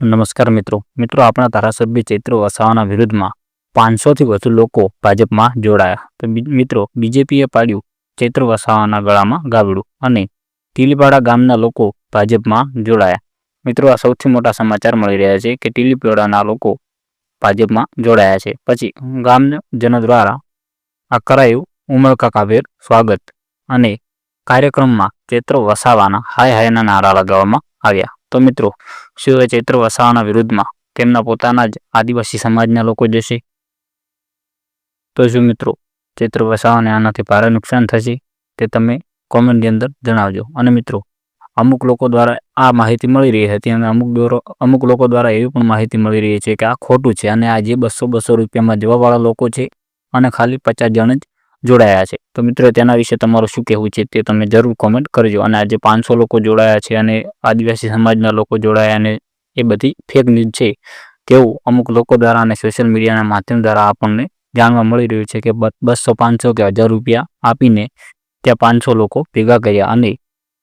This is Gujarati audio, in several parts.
નમસ્કાર મિત્રો. મિત્રો, આપણા ધારાસભ્ય ચૈત્ર વસાવાના વિરુદ્ધમાં પાંચસોથી વધુ લોકો ભાજપમાં જોડાયા. તો મિત્રો, બીજેપીએ પાડ્યું ચૈત્ર વસાવાના ગળામાં ગાબડું અને ટીલીપાડા ગામના લોકો ભાજપમાં જોડાયા. મિત્રો, આ સૌથી મોટા સમાચાર મળી રહ્યા છે કે ટીલીપાડાના લોકો ભાજપમાં જોડાયા છે. પછી ગામજનો દ્વારા આ કરાયું ઉમળકાભેર સ્વાગત અને કાર્યક્રમમાં ચૈત્ર વસાવાના હાય હાયના નારા લગાવવામાં આવ્યા. તો મિત્રો શું ચૈત્ર વસાવાના વિરુદ્ધમાં તેમના પોતાના જ આદિવાસી સમાજના લોકો જશે. તો શું મિત્રો, ચૈત્ર વસાવાને આનાથી ભારે નુકસાન થશે તે તમે કોમેન્ટની અંદર જણાવજો. અને મિત્રો, અમુક લોકો દ્વારા આ માહિતી મળી રહી હતી અને અમુક અમુક લોકો દ્વારા એવી પણ માહિતી મળી રહી છે કે આ ખોટું છે અને આ જે બસો બસો રૂપિયામાં જવાવાળા લોકો છે અને ખાલી પચાસ જણ જ જોડાયા છે. તો મિત્રો, તેના વિશે તમારું શું કહેવું છે તે તમે જરૂર કોમેન્ટ કરજો. અને આજે પાંચસો લોકો જોડાયા છે અને આદિવાસી સમાજના લોકો જોડાયા અને એ બધી ફેક ન્યૂઝ છે. તેવું અમુક લોકો દ્વારા અને સોશિયલ મીડિયાના માધ્યમ દ્વારા આપણને જાણવા મળી રહ્યું છે કે બસો પાંચસો કે હજાર રૂપિયા આપીને ત્યાં પાંચસો લોકો ભેગા કર્યા અને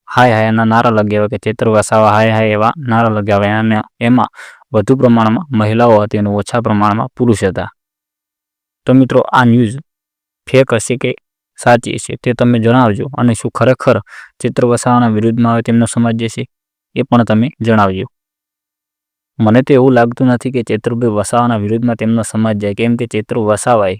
હાય હાય એના નારા લગાવ્યા કે ચૈત્ર વસાવા હાય હાય એવા નારા લગાવ્યા. અને એમાં વધુ પ્રમાણમાં મહિલાઓ હતી અને ઓછા પ્રમાણમાં પુરુષ હતા. તો મિત્રો, આ ન્યૂઝ ફેક હશે કે સાચી છે તે તમે જણાવજો અને શું ખરેખર ચિત્ર વસાવાના વિરુદ્ધમાં આવે તેમનો સમાજ જે છે એ પણ તમે જણાવજો. મને તો એવું લાગતું નથી કે ચૈત્રભાઈ વસાવાના વિરુદ્ધમાં તેમનો સમાજ જાય, કેમ કે ચૈત્ર વસાવાએ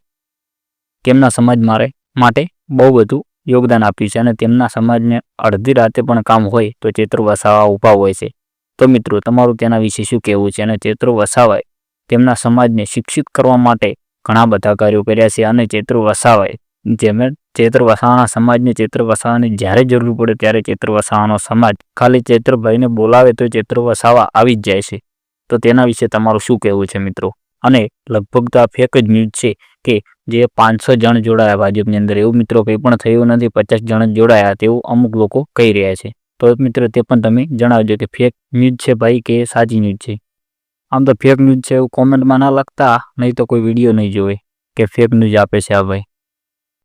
તેમના સમાજ મારે માટે બહુ બધું યોગદાન આપ્યું છે અને તેમના સમાજને અડધી રાતે પણ કામ હોય તો ચૈત્ર વસાવા ઊભા હોય છે. તો મિત્રો, તમારું તેના વિશે શું કહેવું છે? અને ચૈત્ર વસાવાએ તેમના સમાજને શિક્ષિત કરવા માટે ઘણા બધા કાર્યો કર્યા છે અને ચેત્ર વસાવાએ. જેમ ચેત્ર વસાવાના સમાજને ચેત્ર વસાવાની જ્યારે જરૂર પડે ત્યારે ચેત્ર વસાવાનો સમાજ ખાલી ચેત્રભાઈને બોલાવે તો ચેત્ર વસાવા આવી જ જાય છે. તો તેના વિશે તમારું શું કહેવું છે મિત્રો? અને લગભગ તો આ ફેક જ ન્યૂઝ છે કે જે પાંચસો જણ જોડાયા ભાજપની અંદર. એવું મિત્રો કંઈ પણ થયું નથી, પચાસ જણ જોડાયા તેવું અમુક લોકો કહી રહ્યા છે. તો મિત્રો તે પણ તમે જણાવજો કે ફેક ન્યૂઝ છે ભાઈ કે સાચી ન્યૂઝ છે? આમ તો ફેક ન્યૂઝ છે એવું કોમેન્ટમાં ના લખતા, નહીં તો કોઈ વીડિયો નહીં જોવે, કે ફેક ન્યૂઝ આપે છે આ ભાઈ.